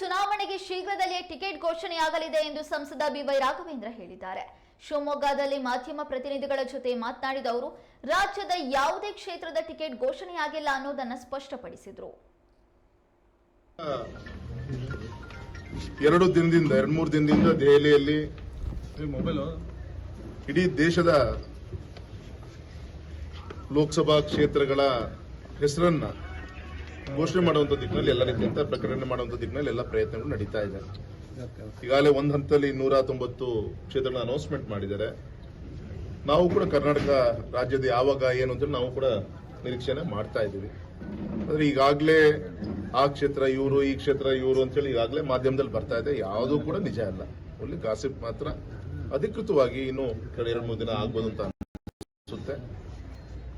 ಚುನಾವಣೆಗೆ ಶೀಘ್ರದಲ್ಲೇ ಟಿಕೆಟ್ ಘೋಷಣೆಯಾಗಲಿದೆ ಎಂದು ಸಂಸದ ಬಿವೈ ರಾಘವೇಂದ್ರ ಹೇಳಿದ್ದಾರೆ. ಶಿವಮೊಗ್ಗದಲ್ಲಿ ಮಾಧ್ಯಮ ಪ್ರತಿನಿಧಿಗಳ ಜೊತೆ ಮಾತನಾಡಿದ ಅವರು, ರಾಜ್ಯದ ಯಾವುದೇ ಕ್ಷೇತ್ರದ ಟಿಕೆಟ್ ಘೋಷಣೆಯಾಗಿಲ್ಲ ಅನ್ನೋದನ್ನ ಸ್ಪಷ್ಟಪಡಿಸಿದ್ರು. ಎರಡು ದಿನದಿಂದ, ಎರಡು ಮೂರು ದಿನದಿಂದ ದೆಹಲಿಯಲ್ಲಿ ಇಡೀ ದೇಶದ ಲೋಕಸಭಾ ಕ್ಷೇತ್ರಗಳ ಹೆಸರನ್ನ ಘೋಷಣೆ ಮಾಡುವಂತ ದಿಕ್ಕಿನಲ್ಲಿ ಎಲ್ಲ ರೀತಿಯಂತ ಪ್ರಕಟಣೆ ಮಾಡುವಂತ ದಿಕ್ಕಿನಲ್ಲಿ ಎಲ್ಲ ಪ್ರಯತ್ನಗಳು ನಡೀತಾ ಇದೆ. ಈಗಾಗಲೇ ಒಂದ್ ಹಂತದಲ್ಲಿ ನೂರ ತೊಂಬತ್ತು ಕ್ಷೇತ್ರಗಳ ಅನೌನ್ಸ್ಮೆಂಟ್ ಮಾಡಿದ್ದಾರೆ. ನಾವು ಕೂಡ ಕರ್ನಾಟಕ ರಾಜ್ಯದ ಯಾವಾಗ, ಏನು ಅಂತ ನಾವು ಕೂಡ ನಿರೀಕ್ಷೆನೆ ಮಾಡ್ತಾ ಇದ್ದೀವಿ. ಆದ್ರೆ ಈಗಾಗಲೇ ಆ ಕ್ಷೇತ್ರ ಇವರು, ಈ ಕ್ಷೇತ್ರ ಇವರು ಅಂತೇಳಿ ಈಗಾಗಲೇ ಮಾಧ್ಯಮದಲ್ಲಿ ಬರ್ತಾ ಇದೆ. ಯಾವುದೂ ಕೂಡ ನಿಜ ಅಲ್ಲ. ಒಳ್ಳೆ ಗಾಸಿಪ್ ಮಾತ್ರ ಅಧಿಕೃತವಾಗಿ ಇನ್ನು ಎರಡು, ಮೂರು ದಿನ ಆಗ್ಬೋದು ಅಂತ ಅನಿಸುತ್ತೆ.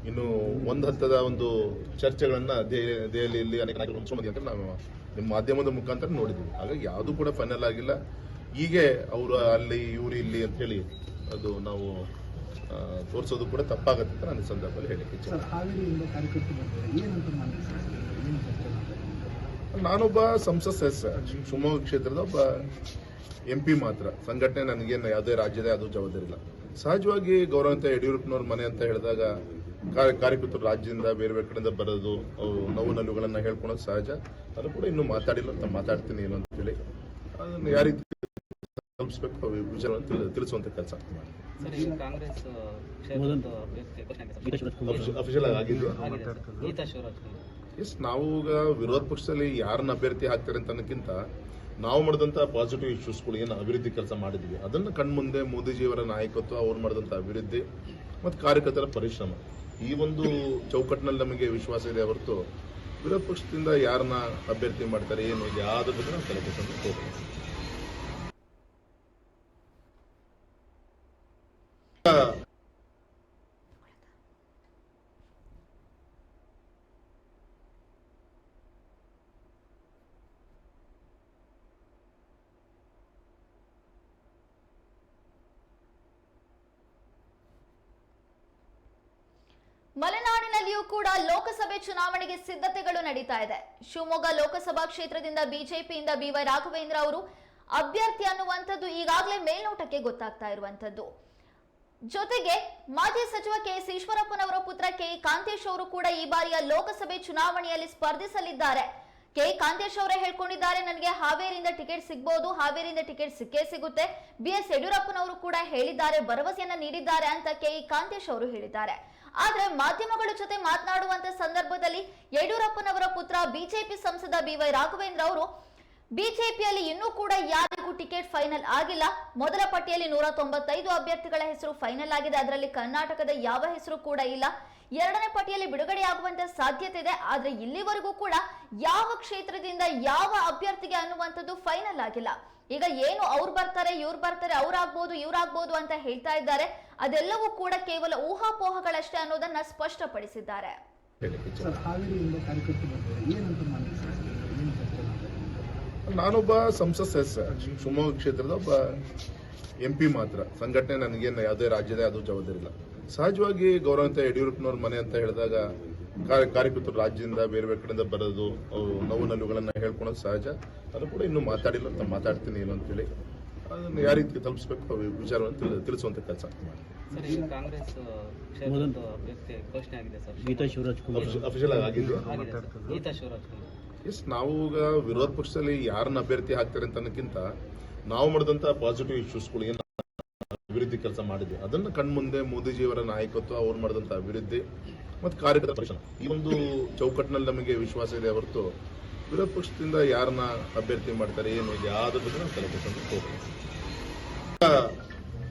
ಇನ್ನು ಒಂದು ಹಂತದ ಒಂದು ಚರ್ಚೆಗಳನ್ನ ದೆಹಲಿ- ದೆಹಲಿಯಲ್ಲಿ ಅನೇಕ ನಾಯಕರು ಅಂತ ನಾವು ನಿಮ್ಮ ಮಾಧ್ಯಮದ ಮುಖಾಂತರ ನೋಡಿದ್ವಿ. ಹಾಗಾಗಿ ಯಾವುದು ಕೂಡ ಫೈನಲ್ ಆಗಿಲ್ಲ. ಹೀಗೆ ಅವರು ಅಲ್ಲಿ ಇವ್ರು ಇಲ್ಲಿ ಅಂತ ಹೇಳಿ ಅದು ನಾವು ತೋರಿಸೋದು ಕೂಡ ತಪ್ಪಾಗತ್ತೆ ಅಂತ ನಾನು ಸಂದರ್ಭದಲ್ಲಿ ಹೇಳಿ ನಾನೊಬ್ಬ ಸಂಸತ್ ಸದಸ್ಯ. ಶಿವಮೊಗ್ಗ ಕ್ಷೇತ್ರದ ಒಬ್ಬ ಎಂ ಪಿ ಮಾತ್ರ. ಸಂಘಟನೆ ನನಗೇನು ಯಾವುದೇ ರಾಜ್ಯದ ಯಾವುದೂ ಜವಾಬ್ದಾರಿ ಇಲ್ಲ. ಸಹಜವಾಗಿ ಗೌರವಂತ ಯಡಿಯೂರಪ್ಪನವ್ರ ಮನೆ ಅಂತ ಹೇಳಿದಾಗ ಕಾರ್ಯಕರ್ತರು ರಾಜ್ಯದಿಂದ ಬೇರೆ ಬೇರೆ ಕಡೆಯಿಂದ ಬರೋದು ನೋವು ನಲುಗಳನ್ನ ಹೇಳ್ಕೊಳೋದು ಸಹಜ. ಅದು ಕೂಡ ಇನ್ನೂ ಮಾತಾಡಿಲ್ಲ ಅಂತ ಮಾತಾಡ್ತೀನಿ ಏನು ಅಂತ ಹೇಳಿ. ಅದನ್ನು ಯಾವ ರೀತಿ ತಲುಪಿಸ್ಬೇಕು ವಿಭಜನೆ ವಿಚಾರವನ್ನು ತಿಳಿಸುವಂತ ಕೆಲಸ ಅಫಿಷಿಯಲ್. ಎಸ್ ನಾವು ಈಗ ವಿರೋಧ ಪಕ್ಷದಲ್ಲಿ ಯಾರನ್ನ ಅಭ್ಯರ್ಥಿ ಹಾಕ್ತಾರೆ ಅಂತ ಅನ್ನೋಕ್ಕಿಂತ ನಾವು ಮಾಡಿದಂತ ಪಾಸಿಟಿವ್ ಇಶ್ಯೂಸ್ಗಳು ಏನು ಅಭಿವೃದ್ಧಿ ಕೆಲಸ ಮಾಡಿದ್ವಿ. ಅದನ್ನ ಕಣ್ಮುಂದೆ ಮೋದಿಜಿಯವರ ನಾಯಕತ್ವ ಅವ್ರು ಮಾಡಿದಂತ ಅಭಿವೃದ್ಧಿ ಮತ್ತು ಕಾರ್ಯಕರ್ತರ ಪರಿಶ್ರಮ. ಈ ಒಂದು ಚೌಕಟ್ಟಿನಲ್ಲಿ ನಮಗೆ ವಿಶ್ವಾಸ ಇದೆ ಹೊರತು ವಿರೋಧ ಪಕ್ಷದಿಂದ ಯಾರನ್ನ ಅಭ್ಯರ್ಥಿ ಮಾಡ್ತಾರೆ, ಏನು, ಯಾವ್ದ್ರ ಬಗ್ಗೆ ನಾವು ತಲೆ ಕೆಡಿಸ್ಕೊಂಡು ಕೂಡ ಲೋಕಸಭೆ ಚುನಾವಣೆಗೆ ಸಿದ್ಧತೆಗಳು ನಡೀತಾ ಇದೆ. ಶಿವಮೊಗ್ಗ ಲೋಕಸಭಾ ಕ್ಷೇತ್ರದಿಂದ ಬಿಜೆಪಿಯಿಂದ ಬಿವೈ ರಾಘವೇಂದ್ರ ಅವರು ಅಭ್ಯರ್ಥಿ ಅನ್ನುವಂಥದ್ದು ಈಗಾಗಲೇ ಮೇಲ್ನೋಟಕ್ಕೆ ಗೊತ್ತಾಗ್ತಾ ಇರುವಂತದ್ದು ಜೊತೆಗೆ ಮಾಜಿ ಸಚಿವ ಕೆ ಎಸ್ ಈಶ್ವರಪ್ಪನವರ ಪುತ್ರ ಕೆ ಕಾಂತೇಶ್ ಅವರು ಕೂಡ ಈ ಬಾರಿಯ ಲೋಕಸಭೆ ಚುನಾವಣೆಯಲ್ಲಿ ಸ್ಪರ್ಧಿಸಲಿದ್ದಾರೆ. ಕೆ ಕಾಂತೇಶ್ ಅವರೇ ಹೇಳ್ಕೊಂಡಿದ್ದಾರೆ, ನನಗೆ ಹಾವೇರಿಯಿಂದ ಟಿಕೆಟ್ ಸಿಗ್ಬೋದು, ಹಾವೇರಿಯಿಂದ ಟಿಕೆಟ್ ಸಿಕ್ಕೇ ಸಿಗುತ್ತೆ. ಬಿ ಎಸ್ ಯಡಿಯೂರಪ್ಪನವರು ಕೂಡ ಹೇಳಿದ್ದಾರೆ, ಭರವಸೆಯನ್ನ ನೀಡಿದ್ದಾರೆ ಅಂತ ಕೆ ಕಾಂತೇಶ್ ಅವರು ಹೇಳಿದ್ದಾರೆ. ಆದ್ರೆ ಮಾಧ್ಯಮಗಳ ಜೊತೆ ಮಾತನಾಡುವಂತ ಸಂದರ್ಭದಲ್ಲಿ ಯಡಿಯೂರಪ್ಪನವರ ಪುತ್ರ ಬಿಜೆಪಿ ಸಂಸದ ಬಿವೈ ರಾಘವೇಂದ್ರ ಅವರು ಬಿಜೆಪಿಯಲ್ಲಿ ಇನ್ನೂ ಕೂಡ ಯಾರಿಗೂ ಟಿಕೆಟ್ ಫೈನಲ್ ಆಗಿಲ್ಲ. ಮೊದಲ ಪಟ್ಟಿಯಲ್ಲಿ ನೂರ ತೊಂಬತ್ತೈದು ಅಭ್ಯರ್ಥಿಗಳ ಹೆಸರು ಫೈನಲ್ ಆಗಿದೆ. ಅದರಲ್ಲಿ ಕರ್ನಾಟಕದ ಯಾವ ಹೆಸರು ಕೂಡ ಇಲ್ಲ. ಎರಡನೇ ಪಟ್ಟಿಯಲ್ಲಿ ಬಿಡುಗಡೆಯಾಗುವಂತ ಸಾಧ್ಯತೆ ಇದೆ. ಆದ್ರೆ ಇಲ್ಲಿವರೆಗೂ ಕೂಡ ಯಾವ ಕ್ಷೇತ್ರದಿಂದ ಯಾವ ಅಭ್ಯರ್ಥಿಗೆ ಅನ್ನುವಂಥದ್ದು ಫೈನಲ್ ಆಗಿಲ್ಲ. ಈಗ ಏನು ಅವ್ರು ಬರ್ತಾರೆ ಇವ್ರು ಬರ್ತಾರೆ ಅವ್ರಾಗ್ಬೋದು ಇವ್ರಾಗ್ಬೋದು ಅಂತ ಹೇಳ್ತಾ ಇದ್ದಾರೆ. ಅದೆಲ್ಲವೂ ಕೂಡ ಕೇವಲ ಊಹಾಪೋಹಗಳಷ್ಟೇ ಅನ್ನೋದನ್ನ ಸ್ಪಷ್ಟಪಡಿಸಿದ್ದಾರೆ. ನಾನೊಬ್ಬ ಸಂಸತ್ ಸದಸ್ಯ ಶಿವಮೊಗ್ಗ ಕ್ಷೇತ್ರದ ಒಬ್ಬ ಎಂ ಪಿ ಮಾತ್ರ. ಸಂಘಟನೆ ನನಗೇನು ಯಾವುದೇ ರಾಜ್ಯದ ಯಾವುದೂ ಜವಾಬ್ದಾರಿ ಇಲ್ಲ. ಸಹಜವಾಗಿ ಗೌರವಂತ ಯಡಿಯೂರಪ್ಪನವ್ರ ಮನೆ ಅಂತ ಹೇಳಿದಾಗ ಕಾರ್ಯಕರ್ತರು ರಾಜ್ಯದಿಂದ ಬೇರೆ ಬೇರೆ ಕಡೆಯಿಂದ ಬರೋದು ಅವ್ರು ನೋವು ನಲುಗಳನ್ನ ಹೇಳ್ಕೊಳೋದು ಸಹಜ. ಅದು ಕೂಡ ಇನ್ನೂ ಮಾತಾಡಿಲ್ಲ ಅಂತ ಮಾತಾಡ್ತೀನಿ ಏನು ಅಂತೇಳಿ. ಅದನ್ನು ಯಾವ ರೀತಿ ತಲುಪಿಸ್ಬೇಕು ವಿಚಾರವನ್ನು ತಿಳಿ- ತಿಳಿಸುವಂತ ಕೆಲಸ. ಎಸ್ ನಾವು ಈಗ ವಿರೋಧ ಪಕ್ಷದಲ್ಲಿ ಯಾರನ್ನ ಅಭ್ಯರ್ಥಿ ಹಾಕ್ತಾರೆ ಅಂತ ಅನ್ನೋಕ್ಕಿಂತ ನಾವು ಮಾಡಿದಂಥ ಪಾಸಿಟಿವ್ ಇಶ್ಯೂಸ್ಗಳು ಏನು ಅಭಿವೃದ್ಧಿ ಕೆಲಸ ಮಾಡಿದ್ವಿ ಅದನ್ನು ಕಣ್ಮುಂದೆ ಮೋದಿಜಿಯವರ ನಾಯಕತ್ವ ಅವ್ರು ಮಾಡಿದಂಥ ಅಭಿವೃದ್ಧಿ ಮತ್ತು ಕಾರ್ಯಕರ್ತರ ಪರಿಶ್ರಮ ಈ ಒಂದು ಚೌಕಟ್ಟಿನಲ್ಲಿ ನಮಗೆ ವಿಶ್ವಾಸ ಇದೆ ಹೊರತು ವಿರೋಧ ಪಕ್ಷದಿಂದ ಯಾರನ್ನ ಅಭ್ಯರ್ಥಿ ಮಾಡ್ತಾರೆ, ಏನು ಯಾವ್ದು ಬಗ್ಗೆ ನಾವು ತಲೆ ಕೆಡಿಸ್ಕೊಂಡು ಹೋಗಲ್ಲ.